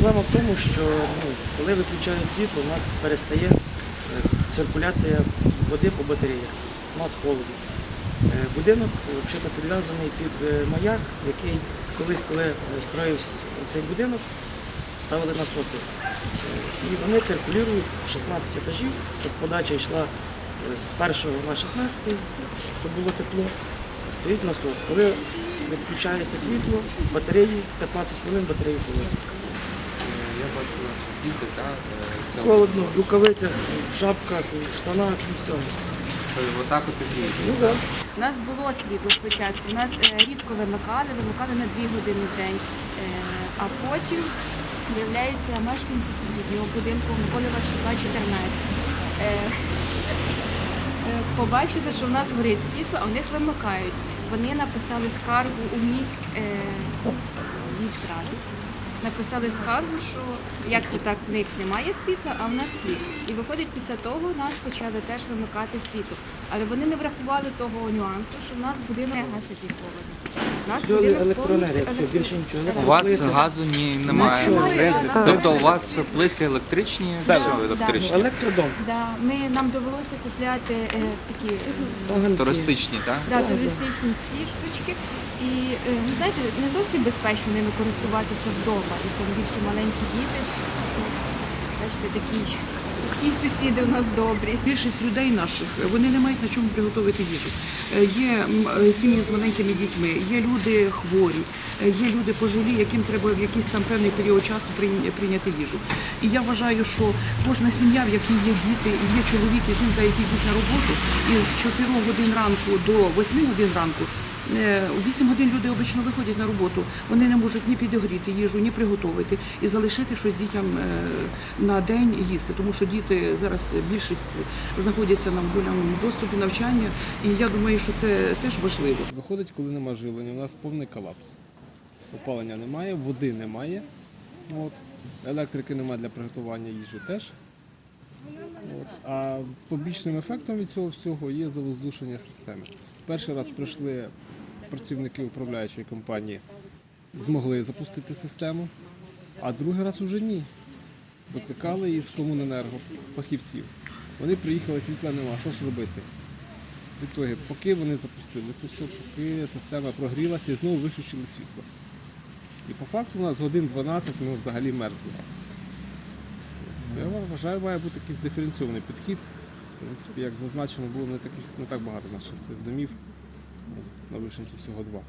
Проблема в тому, що ну, коли виключають світло, у нас перестає е, циркуляція води по батареях. У нас холодно. Е, Будинок взагалі підв'язаний під е, маяк, який колись, коли е, строївся цей будинок, ставили насоси. Е, І вони циркулюють 16 етажів, щоб подача йшла е, з першого на 16, щоб було тепло. Стоїть насос. Коли відключається світло, батареї 15 хвилин батареї холодні. Бачу у вас діти, так? Це Холодно, в рукавицях, в шапках, в штанах і все. отак от і. Ну так. У нас було світло спочатку. У нас е, рідко вимикали, вимикали на 2 години в день. Е, а потім з'являються мешканці сусіднього будинку Миколи Варшука 14. Е, е, побачили, що в нас горить світло, а в них вимикають. Вони написали скаргу у міськ, е. Написали скаргу, що як це так, в них немає світла, а в нас є. І виходить, після того нас почали теж вимикати світло. Але вони не врахували того нюансу, що в нас будинок не газифікований. У нас будинок повністю більше нічого. У вас газу ні, немає. Тобто у вас плитки електричні, все Да, електричні. Електродом. Да, ми, нам довелося купляти е, такі е, Туристичні, так? да, туристичні ці штучки. І е, ви знаєте, не зовсім безпечно ними користуватися вдома. І тим більше маленькі діти. Бачите, такі, такі сусіди у нас добрі. Більшість людей наших вони не мають на чому приготувати їжу. Е, Є е, сім'ї з маленькими дітьми, є люди хворі, е, є люди пожилі, яким треба в якийсь там певний період часу прийня- прийняти їжу. І я вважаю, що кожна сім'я, в якій є діти, є чоловік і жінка, які йдуть на роботу, і з 4 годин ранку до 8 годин ранку. Е, У 8 годин люди обично виходять на роботу. Вони не можуть ні підігріти їжу, ні приготувати і залишити щось дітям е, на день їсти, тому що діти зараз більшість знаходяться на вольовому доступі навчання, і я думаю, що це теж важливо. Виходить, коли нема живлення, у нас повний колапс. Опалення немає, води немає. От. Електрики немає для приготування їжі теж. От. А побічним ефектом від цього всього є завоздушення системи. Перший раз прийшли працівники управляючої компанії, змогли запустити систему, а другий раз уже ні. Викликали із комуненерго фахівців. Вони приїхали, світла нема, що ж робити? Відтоді, поки вони запустили це все, поки система прогрілася і знову виключили світло. І по факту у нас годин 12 ми взагалі мерзли. Вважаю, має бути якийсь диференційований підхід. В принципі, як зазначено, було не, таких, не так багато наших цих домів. Ну, На Вишенці всього два.